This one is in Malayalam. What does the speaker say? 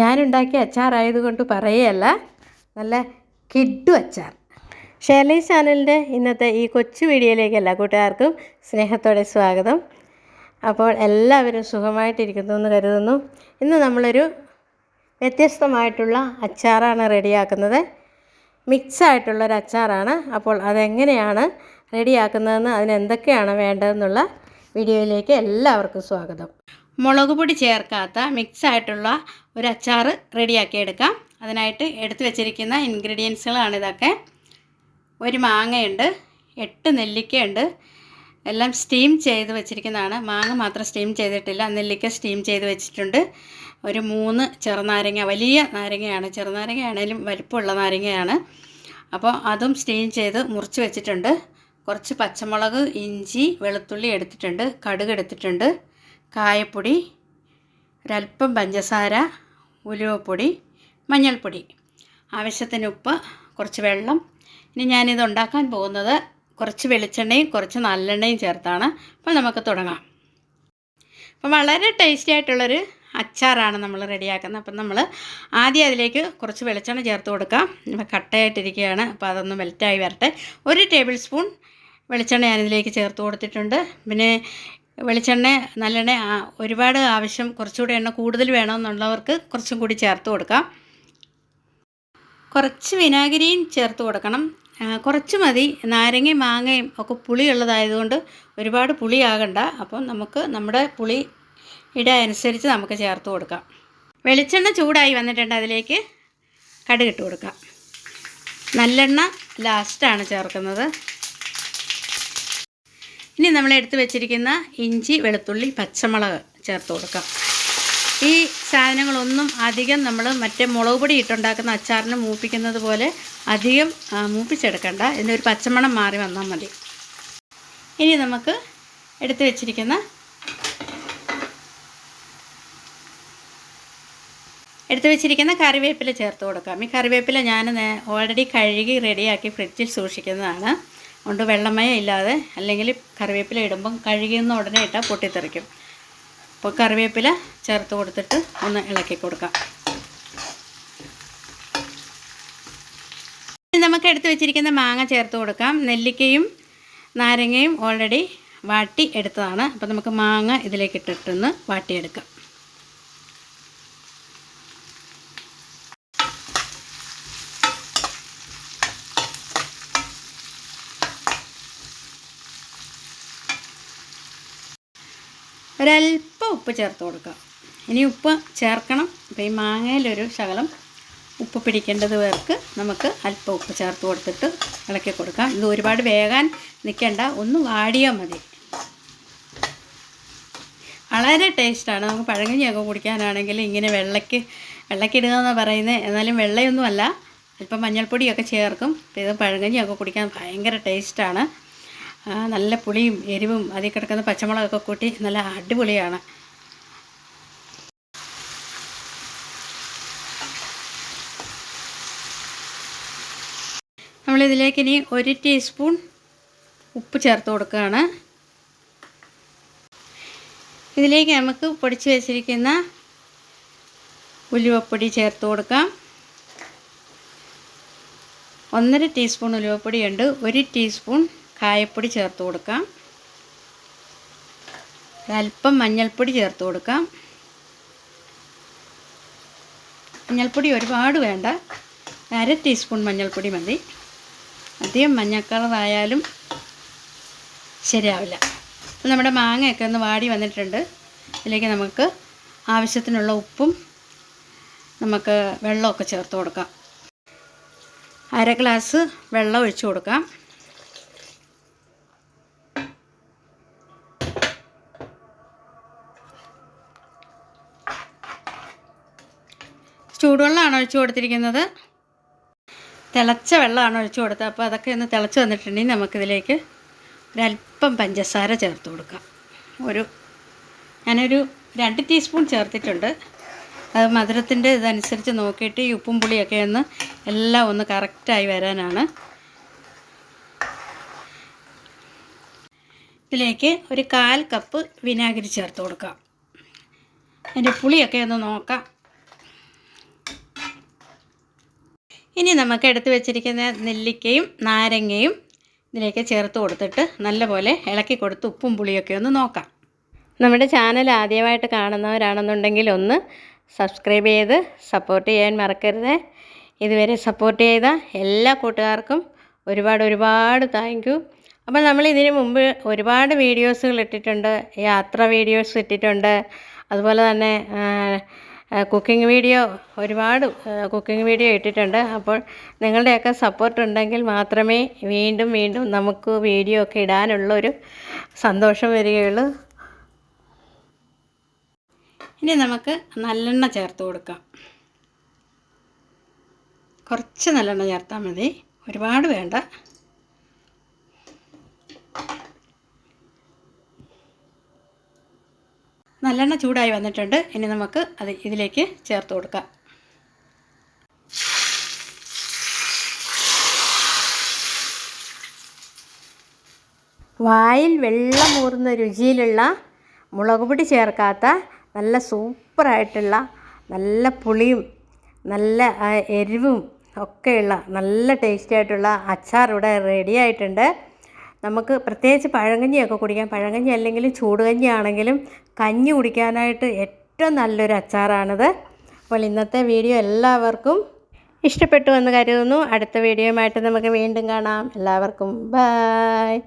ഞാനുണ്ടാക്കിയ അച്ചാറായതുകൊണ്ട് പറയുകയല്ല നല്ല കിഡു അച്ചാർ. ഷേർലി ചാനലിന്റെ ഇന്നത്തെ ഈ കൊച്ചു വീഡിയോയിലേക്ക് എല്ലാ കൂട്ടുകാർക്കും സ്നേഹത്തോടെ സ്വാഗതം. അപ്പോൾ എല്ലാവരും സുഖമായിട്ടിരിക്കുന്നു എന്ന് കരുതുന്നു. ഇന്ന് നമ്മളൊരു വ്യത്യസ്തമായിട്ടുള്ള അച്ചാറാണ് റെഡിയാക്കുന്നത്. മിക്സ് ആയിട്ടുള്ളൊരു അച്ചാറാണ്. അപ്പോൾ അതെങ്ങനെയാണ് റെഡിയാക്കുന്നതെന്ന് അതിനെന്തൊക്കെയാണ് വേണ്ടതെന്നുള്ള വീഡിയോയിലേക്ക് എല്ലാവർക്കും സ്വാഗതം. മുളക് പൊടി ചേർക്കാത്ത മിക്സ് ആയിട്ടുള്ള ഒരു അച്ചാർ റെഡിയാക്കി എടുക്കാം അതിനായിട്ട് എടുത്തു വെച്ചിരിക്കുന്ന ഇൻഗ്രീഡിയൻസുകളാണ് ഇതൊക്കെ. ഒരു മാങ്ങയുണ്ട് എട്ട് നെല്ലിക്കയുണ്ട്. എല്ലാം സ്റ്റീം ചെയ്ത് വെച്ചിരിക്കുന്നതാണ്. മാങ്ങ മാത്രം സ്റ്റീം ചെയ്തിട്ടില്ല. നെല്ലിക്ക സ്റ്റീം ചെയ്ത് വെച്ചിട്ടുണ്ട്. ഒരു മൂന്ന് ചെറുനാരങ്ങ വലിയ നാരങ്ങയാണ്. ചെറുനാരങ്ങയാണേലും വലിപ്പമുള്ള നാരങ്ങയാണ്. അപ്പോൾ അതും സ്റ്റീം ചെയ്ത് മുറിച്ച് വെച്ചിട്ടുണ്ട്. കുറച്ച് പച്ചമുളക് ഇഞ്ചി വെളുത്തുള്ളി എടുത്തിട്ടുണ്ട്. കടുക് എടുത്തിട്ടുണ്ട്. കായപ്പൊടി ഒരല്പം പഞ്ചസാര ഉലുവപ്പൊടി മഞ്ഞൾപ്പൊടി. ആവശ്യത്തിന് ഉപ്പ് കുറച്ച് വെള്ളം. ഇനി ഞാനിത് ഉണ്ടാക്കാൻ പോകുന്നത് കുറച്ച് വെളിച്ചെണ്ണയും കുറച്ച് നല്ലെണ്ണയും ചേർത്താണ്. അപ്പോൾ നമുക്ക് തുടങ്ങാം. അപ്പം വളരെ ടേസ്റ്റി ആയിട്ടുള്ളൊരു അച്ചാറാണ് നമ്മൾ റെഡിയാക്കുന്നത്. അപ്പം നമ്മൾ ആദ്യം അതിലേക്ക് കുറച്ച് വെളിച്ചെണ്ണ ചേർത്ത് കൊടുക്കാം. ഇപ്പം കട്ടയായിട്ടിരിക്കുകയാണ്. അപ്പോൾ അതൊന്ന് മെൽറ്റായി വരട്ടെ. ഒരു ടേബിൾ സ്പൂൺ വെളിച്ചെണ്ണ ഞാനിതിലേക്ക് ചേർത്ത് കൊടുത്തിട്ടുണ്ട്. പിന്നെ വെളിച്ചെണ്ണ നല്ലെണ്ണ ഒരുപാട് ആവശ്യം കുറച്ചുകൂടി എണ്ണ കൂടുതൽ വേണമെന്നുള്ളവർക്ക് കുറച്ചും കൂടി ചേർത്ത് കൊടുക്കാം. കുറച്ച് വിനാഗിരിയും ചേർത്ത് കൊടുക്കണം. കുറച്ച് മതി. നാരങ്ങയും മാങ്ങയും ഒക്കെ പുളിയുള്ളതായതുകൊണ്ട് ഒരുപാട് പുളി പുളിയാകണ്ട. അപ്പം നമുക്ക് നമ്മുടെ പുളി ഇട അനുസരിച്ച് നമുക്ക് ചേർത്ത് കൊടുക്കാം. വെളിച്ചെണ്ണ ചൂടായി വന്നിട്ടുണ്ട്. അതിലേക്ക് കടുകിട്ട് കൊടുക്കാം. നല്ലെണ്ണ ലാസ്റ്റാണ് ചേർക്കുന്നത്. ഇനി നമ്മൾ എടുത്ത് വെച്ചിരിക്കുന്ന ഇഞ്ചി വെളുത്തുള്ളി പച്ചമുളക് ചേർത്ത് കൊടുക്കാം. ഈ സാധനങ്ങളൊന്നും അധികം നമ്മൾ മറ്റേ മുളക് പൊടി ഇട്ടുണ്ടാക്കുന്ന അച്ചാറിന് മൂപ്പിക്കുന്നത് പോലെ അധികം മൂപ്പിച്ചെടുക്കണ്ട. ഇതിന്റെ ഒരു പച്ചമണം മാറി വന്നാൽ മതി. ഇനി നമുക്ക് എടുത്തു വെച്ചിരിക്കുന്ന എടുത്തു വെച്ചിരിക്കുന്ന കറിവേപ്പില ചേർത്ത് കൊടുക്കാം. ഈ കറിവേപ്പില ഞാൻ ഓൾറെഡി കഴുകി റെഡിയാക്കി ഫ്രിഡ്ജിൽ സൂക്ഷിക്കുന്നതാണ്. അതുകൊണ്ട് വെള്ളമയം ഇല്ലാതെ അല്ലെങ്കിൽ കറിവേപ്പില ഇടുമ്പം കഴുകിയൊന്ന് ഉടനെ ഇട്ടാൽ പൊട്ടിത്തെറിക്കും. അപ്പോൾ കറിവേപ്പില ചേർത്ത് കൊടുത്തിട്ട് ഒന്ന് ഇളക്കി കൊടുക്കാം. നമുക്ക് എടുത്ത് വെച്ചിരിക്കുന്ന മാങ്ങ ചേർത്ത് കൊടുക്കാം. നെല്ലിക്കയും നാരങ്ങയും ഓൾറെഡി വാട്ടി എടുത്തതാണ്. അപ്പോൾ നമുക്ക് മാങ്ങ ഇതിലേക്ക് ഇട്ടിട്ടൊന്ന് വാട്ടിയെടുക്കാം. ഒരല്പം ഉപ്പ് ചേർത്ത് കൊടുക്കുക. ഇനി ഉപ്പ് ചേർക്കണം. അപ്പോൾ ഈ മാങ്ങയിലൊരു ശകലം ഉപ്പ് പിടിക്കേണ്ടത് പേർക്ക് നമുക്ക് അല്പം ഉപ്പ് ചേർത്ത് കൊടുത്തിട്ട് ഇളക്കി കൊടുക്കാം. ഇത് ഒരുപാട് വേകാൻ നിൽക്കേണ്ട ഒന്ന് വാടിയാൽ മതി. വളരെ ടേസ്റ്റാണ് നമുക്ക് പഴങ്കഞ്ഞിയൊക്കെ കുടിക്കാനാണെങ്കിൽ ഇങ്ങനെ വെള്ളയ്ക്ക് വെള്ളക്കിടുക എന്നാണ് പറയുന്നത് എന്നാലും വെള്ളയൊന്നുമല്ല. അല്പം മഞ്ഞൾപ്പൊടിയൊക്കെ ചേർക്കും. ഇത് പഴങ്കഞ്ഞിയൊക്കെ കുടിക്കാൻ ഭയങ്കര ടേസ്റ്റാണ് നല്ല പുളിയും എരിവും അതിൽ കിടക്കുന്ന പച്ചമുളകൊക്കെ കൂട്ടി നല്ല അടിപൊളിയാണ്. നമ്മളിതിലേക്ക് ഇനി ഒരു ടീസ്പൂൺ ഉപ്പ് ചേർത്ത് കൊടുക്കുകയാണ്. ഇതിലേക്ക് നമുക്ക് പൊടിച്ച് വെച്ചിരിക്കുന്ന ഉലുവപ്പൊടി ചേർത്ത് കൊടുക്കാം. ഒന്നര ടീസ്പൂൺ ഉലുവപ്പൊടിയുണ്ട് ഒരു ടീസ്പൂൺ കായപ്പൊടി ചേർത്ത് കൊടുക്കാം. അല്പം മഞ്ഞൾപ്പൊടി ചേർത്ത് കൊടുക്കാം. മഞ്ഞൾപ്പൊടി ഒരുപാട് വേണ്ട. അര ടീസ്പൂൺ മഞ്ഞൾപ്പൊടി മതി. അധികം മഞ്ഞ കളറായാലും ശരിയാവില്ല. നമ്മുടെ മാങ്ങയൊക്കെ ഒന്ന് വാടി വന്നിട്ടുണ്ട്. ഇതിലേക്ക് നമുക്ക് ആവശ്യത്തിനുള്ള ഉപ്പും നമുക്ക് വെള്ളമൊക്കെ ചേർത്ത് കൊടുക്കാം. അര ഗ്ലാസ് വെള്ളം ഒഴിച്ചു കൊടുക്കാം. ചൂടുവെള്ളമാണ് ഒഴിച്ചു കൊടുത്തിരിക്കുന്നത്. തിളച്ച വെള്ളമാണ് ഒഴിച്ചു കൊടുത്തത്. അപ്പോൾ അതൊക്കെ ഒന്ന് തിളച്ച് വന്നിട്ടുണ്ടെങ്കിൽ നമുക്കിതിലേക്ക് ഒരല്പം പഞ്ചസാര ചേർത്ത് കൊടുക്കാം. ഒരു ഞാനൊരു രണ്ട് ടീസ്പൂൺ ചേർത്തിട്ടുണ്ട്. അത് മധുരത്തിന്റെ ഇതനുസരിച്ച് നോക്കിയിട്ട് ഈ ഉപ്പും പുളിയൊക്കെ ഒന്ന് എല്ലാം ഒന്ന് കറക്റ്റായി വരാനാണ്. ഇതിലേക്ക് ഒരു കാൽ കപ്പ് വിനാഗിരി ചേർത്ത് കൊടുക്കാം. അതിന്റെ പുളിയൊക്കെ ഒന്ന് നോക്കാം. ഇനി നമുക്ക് എടുത്തു വെച്ചിരിക്കുന്ന നെല്ലിക്കയും നാരങ്ങയും ഇതിലേക്ക് ചേർത്ത് കൊടുത്തിട്ട് നല്ലപോലെ ഇളക്കി കൊടുത്ത് ഉപ്പും പുളിയൊക്കെ ഒന്ന് നോക്കാം. നമ്മുടെ ചാനൽ ആദ്യമായിട്ട് കാണുന്നവരാണെന്നുണ്ടെങ്കിൽ ഒന്ന് സബ്സ്ക്രൈബ് ചെയ്ത് സപ്പോർട്ട് ചെയ്യാൻ മറക്കരുത്. ഇതുവരെ സപ്പോർട്ട് ചെയ്ത എല്ലാ കൂട്ടുകാർക്കും ഒരുപാട് ഒരുപാട് താങ്ക് യു. അപ്പോൾ നമ്മൾ ഇതിന് മുമ്പ് ഒരുപാട് വീഡിയോസുകൾ ഇട്ടിട്ടുണ്ട് യാത്ര വീഡിയോസ് ഇട്ടിട്ടുണ്ട് അതുപോലെ തന്നെ കുക്കിംഗ് വീഡിയോ ഒരുപാട് കുക്കിംഗ് വീഡിയോ ഇട്ടിട്ടുണ്ട്. അപ്പോൾ നിങ്ങളുടെയൊക്കെ സപ്പോർട്ട് ഉണ്ടെങ്കിൽ മാത്രമേ വീണ്ടും വീണ്ടും നമുക്ക് വീഡിയോ ഒക്കെ ഇടാനുള്ള ഒരു സന്തോഷം വരികയുള്ളൂ. ഇനി നമുക്ക് നല്ലെണ്ണ ചേർത്ത് കൊടുക്കാം. കുറച്ച് നല്ലെണ്ണ ചേർത്താൽ മതി. ഒരുപാട് വേണ്ട. നല്ലെണ്ണ ചൂടായി വന്നിട്ടുണ്ട്. ഇനി നമുക്ക് അത് ഇതിലേക്ക് ചേർത്ത് കൊടുക്കാം. വായിൽ വെള്ളമൂറുന്ന രുചിയിലുള്ള മുളക് പൊടി ചേർക്കാത്ത നല്ല സൂപ്പറായിട്ടുള്ള നല്ല പുളിയും നല്ല എരിവും ഒക്കെയുള്ള നല്ല ടേസ്റ്റി ആയിട്ടുള്ള അച്ചാർ ഇവിടെ റെഡി ആയിട്ടുണ്ട്. നമുക്ക് പ്രത്യേകിച്ച് പഴങ്കഞ്ഞിയൊക്കെ കുടിക്കാം. പഴങ്കഞ്ഞി അല്ലെങ്കിലും ചൂടുകഞ്ഞി ആണെങ്കിലും കഞ്ഞി കുടിക്കാനായിട്ട് ഏറ്റവും നല്ലൊരു അച്ചാറാണിത്. അപ്പോൾ ഇന്നത്തെ വീഡിയോ എല്ലാവർക്കും ഇഷ്ടപ്പെട്ടു എന്ന് കരുതുന്നു. അടുത്ത വീഡിയോയുമായിട്ട് നമുക്ക് വീണ്ടും കാണാം. എല്ലാവർക്കും ബായ്